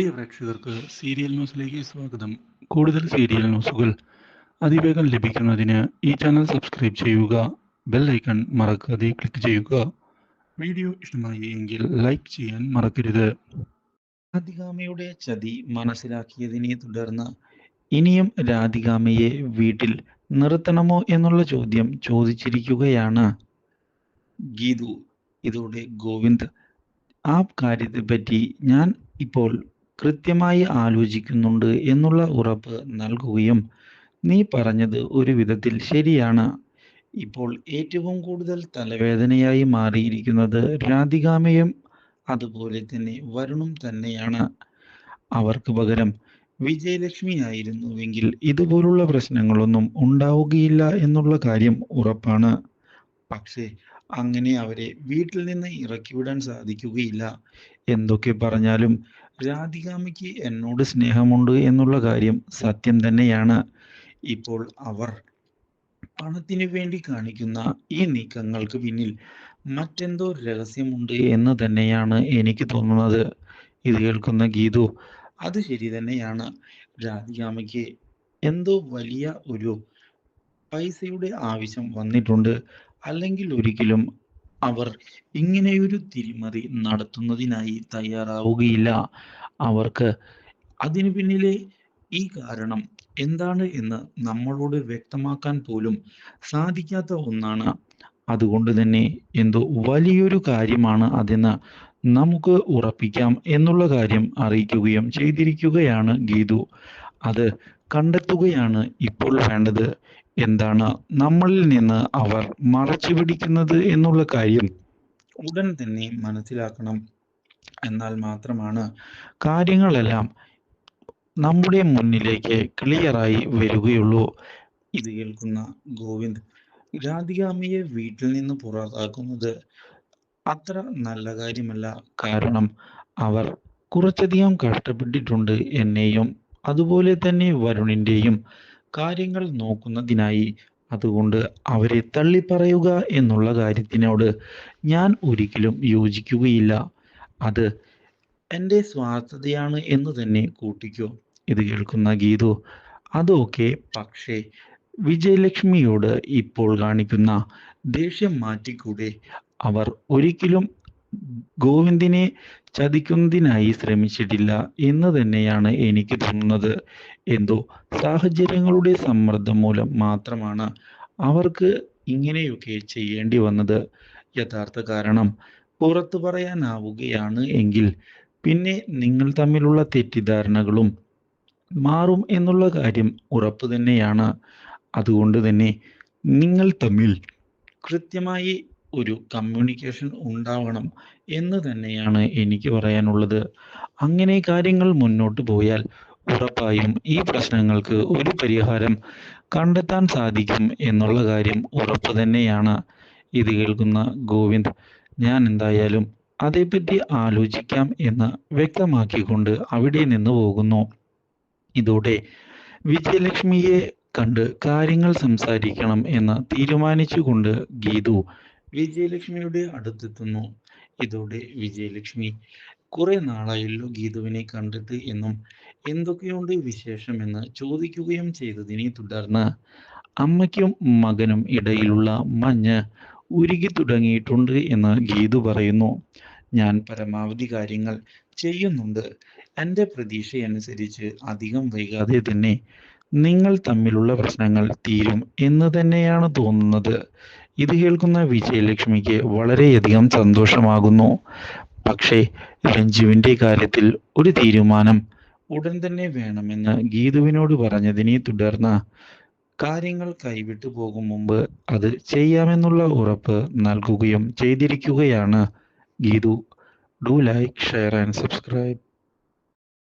പ്രിയ പ്രേക്ഷകർക്ക് സീരിയൽ ന്യൂസിലേക്ക് സ്വാഗതം. കൂടുതൽ സീരിയൽ ന്യൂസുകൾ അതിവേഗം ലഭിക്കുന്നതിന് ഈ ചാനൽ സബ്സ്ക്രൈബ് ചെയ്യുക ബെൽ ഐക്കൺ മറക്കാതെ ക്ലിക്ക് ചെയ്യുക. വീഡിയോ ഇഷ്ടമായി എങ്കിൽ ലൈക്ക് ചെയ്യാൻ മറക്കരുത്. രാധികാമയുടെ ചതി മനസ്സിലാക്കിയതിനെ തുടർന്ന് ഇനിയും രാധികാമയെ വീട്ടിൽ നിർത്തണമോ എന്നുള്ള ചോദ്യം ചോദിച്ചിരിക്കുകയാണ്. ഗീതു ഇതോടെ ഗോവിന്ദ് ആ കാര്യത്തെപ്പറ്റി ഞാൻ ഇപ്പോൾ കൃത്യമായി ആലോചിക്കുന്നുണ്ട് എന്നുള്ള ഉറപ്പ് നൽകുകയും നീ പറഞ്ഞത് ഒരു വിധത്തിൽ ശരിയാണ്. ഇപ്പോൾ ഏറ്റവും കൂടുതൽ തലവേദനയായി മാറിയിരിക്കുന്നത് രാധികാമയും അതുപോലെ തന്നെ വരുണും തന്നെയാണ്. അവർക്ക് പകരം വിജയലക്ഷ്മി ആയിരുന്നുവെങ്കിൽ ഇതുപോലുള്ള പ്രശ്നങ്ങളൊന്നും ഉണ്ടാവുകയില്ല എന്നുള്ള കാര്യം ഉറപ്പാണ്. പക്ഷേ അങ്ങനെ അവരെ വീട്ടിൽ നിന്ന് ഇറക്കിവിടാൻ സാധിക്കുകയില്ല. എന്തൊക്കെ പറഞ്ഞാലും രാധികാമയ്ക്ക് എന്നോട് സ്നേഹമുണ്ട് എന്നുള്ള കാര്യം സത്യം തന്നെയാണ്. ഇപ്പോൾ അവർ പണത്തിനു വേണ്ടി കാണിക്കുന്ന ഈ നീക്കങ്ങൾക്ക് പിന്നിൽ മറ്റെന്തോ രഹസ്യമുണ്ട് എന്ന് തന്നെയാണ് എനിക്ക് തോന്നുന്നത്. ഇത് കേൾക്കുന്ന ഗീതു അത് ശരി തന്നെയാണ്. രാധികാമയ്ക്ക് എന്തോ വലിയ ഒരു പൈസയുടെ ആവശ്യം വന്നിട്ടുണ്ട്. അല്ലെങ്കിൽ ഒരിക്കലും അവർ ഇങ്ങനെയൊരു തിരിമറി നടത്തുന്നതിനായി തയ്യാറാവുകയില്ല. അവർക്ക് അതിനു പിന്നിലെ ഈ കാരണം എന്താണ് എന്ന് നമ്മളോട് വ്യക്തമാക്കാൻ പോലും സാധിക്കാത്ത ഒന്നാണ്. അതുകൊണ്ട് തന്നെ എന്തോ വലിയൊരു കാര്യമാണ് അതെന്ന് നമുക്ക് ഉറപ്പിക്കാം എന്നുള്ള കാര്യം അറിയിക്കുകയും ചെയ്തിരിക്കുകയാണ് ഗീതു. അത് കണ്ടെത്തുകയാണ് ഇപ്പോൾ വേണ്ടത്. എന്താണ് നമ്മളിൽ നിന്ന് അവർ മറച്ചു പിടിക്കുന്നത് എന്നുള്ള കാര്യം ഉടൻ തന്നെ മനസ്സിലാക്കണം. എന്നാൽ മാത്രമാണ് കാര്യങ്ങളെല്ലാം നമ്മുടെ മുന്നിലേക്ക് ക്ലിയറായി വരികയുള്ളൂ. ഇത് കേൾക്കുന്ന ഗോവിന്ദ് രാധികാമ്മയെ വീട്ടിൽ നിന്ന് പുറത്താക്കുന്നത് അത്ര നല്ല കാര്യമല്ല. കാരണം അവർ കുറച്ചധികം കഷ്ടപ്പെട്ടിട്ടുണ്ട്. എന്നെയും അതുപോലെ തന്നെ വരുണിന്റെയും കാര്യങ്ങൾ നോക്കുന്നതിനായി അതുകൊണ്ട് അവരെ തള്ളിപ്പറയുക എന്നുള്ള കാര്യത്തിനോട് ഞാൻ ഒരിക്കലും യോജിക്കുകയില്ല. അത് എന്റെ സ്വാർത്ഥതയാണ് എന്ന് തന്നെ കൂട്ടിക്കോ. ഇത് കേൾക്കുന്ന ഗീതു. അതൊക്കെ പക്ഷേ വിജയലക്ഷ്മിയോട് ഇപ്പോൾ കാണിക്കുന്ന ദേഷ്യം മാറ്റിക്കൂടെ. അവർ ഒരിക്കലും ഗോവിന്ദിനെ ചതിക്കുന്നതിനായി ശ്രമിച്ചിട്ടില്ല എന്ന് തന്നെയാണ് എനിക്ക് തോന്നുന്നത്. എന്തോ സാഹചര്യങ്ങളുടെ സമ്മർദ്ദം മൂലം മാത്രമാണ് അവർക്ക് ഇങ്ങനെയൊക്കെ ചെയ്യേണ്ടി വന്നത്. യഥാർത്ഥ കാരണം പുറത്തു പറയാനാവുകയാണ് എങ്കിൽ പിന്നെ നിങ്ങൾ തമ്മിലുള്ള തെറ്റിദ്ധാരണകളും മാറും എന്നുള്ള കാര്യം ഉറപ്പ് തന്നെയാണ്. അതുകൊണ്ട് തന്നെ നിങ്ങൾ തമ്മിൽ കൃത്യമായി ഒരു കമ്മ്യൂണിക്കേഷൻ ഉണ്ടാവണം എന്ന് തന്നെയാണ് എനിക്ക് പറയാനുള്ളത്. അങ്ങനെ കാര്യങ്ങൾ മുന്നോട്ട് പോയാൽ ഉറപ്പായും ഈ പ്രശ്നങ്ങൾക്ക് ഒരു പരിഹാരം കണ്ടെത്താൻ സാധിക്കും എന്നുള്ള കാര്യം ഉറപ്പ് തന്നെയാണ്. ഇത് കേൾക്കുന്ന ഗോവിന്ദ് ഞാൻ എന്തായാലും അതേപ്പറ്റി ആലോചിക്കാം എന്ന് വ്യക്തമാക്കിക്കൊണ്ട് അവിടെ നിന്ന് പോകുന്നു. ഇതോടെ വിജയലക്ഷ്മിയെ കണ്ട് കാര്യങ്ങൾ സംസാരിക്കണം എന്ന് തീരുമാനിച്ചുകൊണ്ട് ഗീതു വിജയലക്ഷ്മിയുടെ അടുത്തെത്തുന്നു. ഇതോടെ വിജയലക്ഷ്മി കുറെ നാളായല്ലോ ഗീതുവിനെ കണ്ടിട്ട് എന്നും എന്തൊക്കെയുണ്ട് വിശേഷമെന്ന് ചോദിക്കുകയും ചെയ്തതിനെ തുടർന്ന് അമ്മയ്ക്കും മകനും ഇടയിലുള്ള മഞ്ഞ് ഉരുകി തുടങ്ങിയിട്ടുണ്ട് എന്ന് ഗീതു പറയുന്നു. ഞാൻ പരമാവധി കാര്യങ്ങൾ ചെയ്യുന്നുണ്ട്. എന്റെ പ്രതീക്ഷയനുസരിച്ച് അധികം വൈകാതെ തന്നെ നിങ്ങൾ തമ്മിലുള്ള പ്രശ്നങ്ങൾ തീരും എന്ന് തന്നെയാണ് തോന്നുന്നത്. ഇത് കേൾക്കുന്ന വിജയലക്ഷ്മിക്ക് വളരെയധികം സന്തോഷമാകുന്നു. പക്ഷേ രഞ്ജുവിന്റെ കാര്യത്തിൽ ഒരു തീരുമാനം ഉടൻ തന്നെ വേണമെന്ന് ഗീതുവിനോട് പറഞ്ഞതിനെ തുടർന്ന് കാര്യങ്ങൾ കൈവിട്ടു പോകും മുമ്പ് അത് ചെയ്യാമെന്നുള്ള ഉറപ്പ് നൽകുകയും ചെയ്തിരിക്കുകയാണ് Geethu. Do like share and subscribe.